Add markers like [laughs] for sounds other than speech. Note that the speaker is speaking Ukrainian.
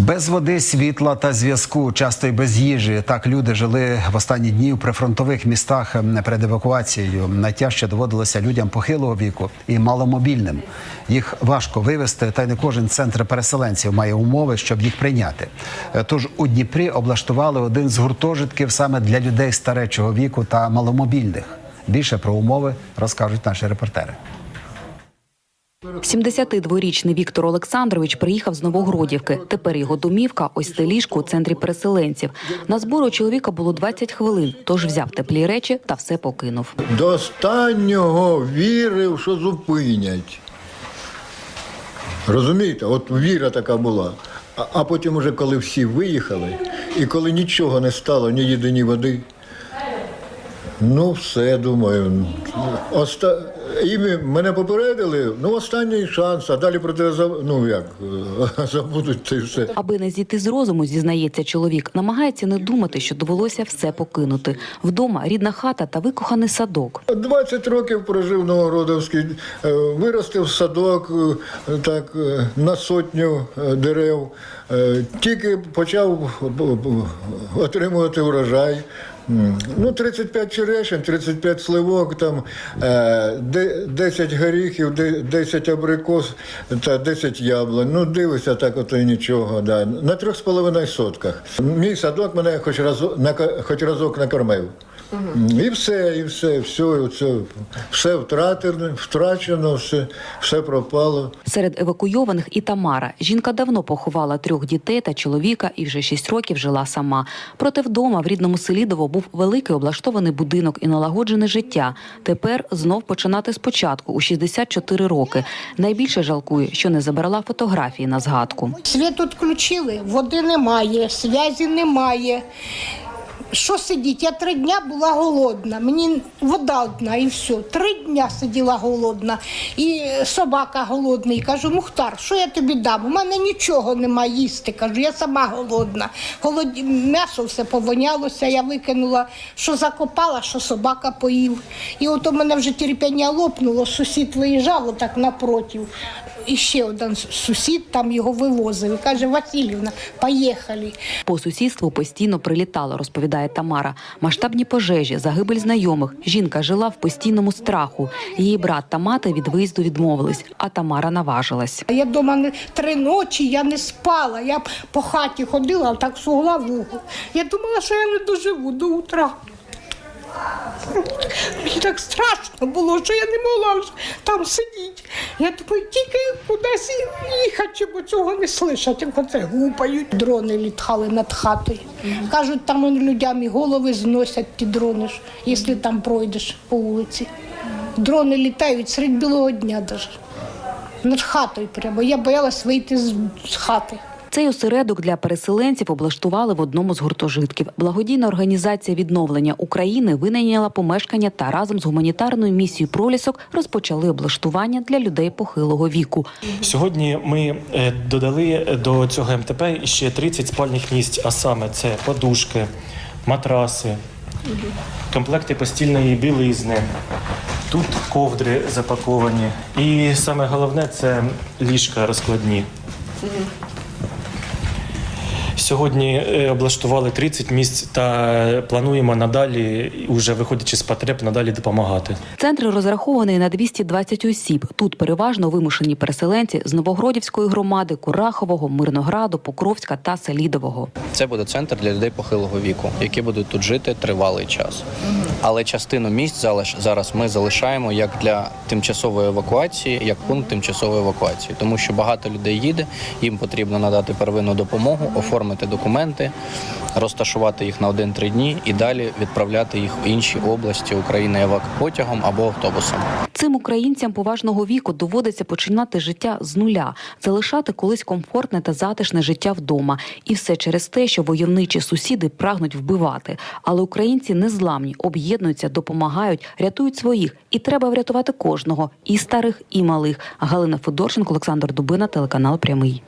Без води, світла та зв'язку, часто й без їжі. Так люди жили в останні дні у прифронтових містах перед евакуацією. Найтяжче доводилося людям похилого віку і маломобільним. Їх важко вивезти, та й не кожен центр переселенців має умови, щоб їх прийняти. Е, Тож у Дніпрі облаштували один з гуртожитків саме для людей старечого віку та маломобільних. Більше про умови розкажуть наші репортери. 72-річний Віктор Олександрович приїхав з Новогродівки. Тепер його домівка ось це ліжко у центрі переселенців. На збору чоловіка було 20 хвилин, тож взяв теплі речі та все покинув. До останнього вірив, що зупинять. Розумієте, от віра така була. А, потім, уже коли всі виїхали, і коли нічого не стало, ні їди, ні води, ну все, думаю. Оста... І ми- мене попередили, ну останній шанс, а далі про те ну як, [laughs] забудуть це все. Аби не зійти з розуму, зізнається чоловік, намагається не думати, що довелося все покинути. Вдома рідна хата та викоханий садок. 20 років прожив в е, виростив садок е, так, е, на сотню е, дерев. Е, Тільки почав отримувати урожай. Ну, 35 черешень, 35 сливок, там, е, 10 горіхів, 10 абрикос та 10 яблунь. Ну, дивися, так, от і нічого. Да. На 3,5 сотках. Мій садок мене хоч разок, хоч разок накормив. І все, і все, все, і все, все втратено, втрачено, все, все пропало. Серед евакуйованих і Тамара. Жінка давно поховала трьох дітей та чоловіка і вже шість років жила сама. Проте вдома в рідному Селідово був великий облаштований будинок і налагоджене життя. Тепер знов починати спочатку у 64 роки. Найбільше жалкує, що не забрала фотографії на згадку. Світ відключили, води немає, зв'язі немає. Що сидіть? Я три дня була голодна. Мені вода одна і все. Три дня сиділа голодна. І собака голодний. Кажу, Мухтар, що я тобі дам? У мене нічого нема їсти. Кажу, я сама голодна. Голод... М'ясо все повонялося, я викинула, що закопала, що собака поїв. І от у мене вже терпіння лопнуло, сусід виїжджав отак напротив. І ще один сусід там його вивозив. І каже, Васильівна, поїхали. По сусідству постійно прилітало, розповідає Тамара. Масштабні пожежі, загибель знайомих. Жінка жила в постійному страху. Її брат та мати від виїзду відмовились, а Тамара наважилась. Я вдома три ночі я не спала. Я по хаті ходила, так сугла в. Я думала, що я не доживу до утра. Мені так страшно було, що я не могла вже там сидіти. Я думаю, тільки кудись їхати, щоб цього не слышати, як оце гупають. Дрони літали над хатою. Кажуть, там он людям і голови зносять ті дрони, якщо там пройдеш по вулиці. Дрони літають серед білого дня навіть. Над хатою прямо. Я боялась вийти з хати. Цей осередок для переселенців облаштували в одному з гуртожитків. Благодійна організація відновлення України винайняла помешкання та разом з гуманітарною місією пролісок розпочали облаштування для людей похилого віку. Сьогодні ми е, додали до цього МТП ще 30 спальних місць, а саме це подушки, матраси, комплекти постільної білизни. Тут ковдри запаковані. І саме головне це ліжка розкладні. Сьогодні е, облаштували 30 місць та плануємо надалі, уже виходячи з потреб, надалі допомагати. Центр розрахований на 220 осіб. Тут переважно вимушені переселенці з Новогродівської громади, Курахового, Мирнограду, Покровська та Селідового. Це буде центр для людей похилого віку, які будуть тут жити тривалий час. Але частину місць залиш- зараз ми залишаємо як для тимчасової евакуації, як пункт тимчасової евакуації, тому що багато людей їде, їм потрібно надати первинну допомогу, оформити документи, розташувати їх на один-три дні і далі відправляти їх в інші області України евакпотягом або автобусом. Цим українцям поважного віку доводиться починати життя з нуля, залишати колись комфортне та затишне життя вдома. І все через те, що войовничі сусіди прагнуть вбивати. Але українці незламні, об'єднуються, допомагають, рятують своїх. І треба врятувати кожного і старих, і малих. Галина Федорченко, Олександр Дубина, телеканал Прямий.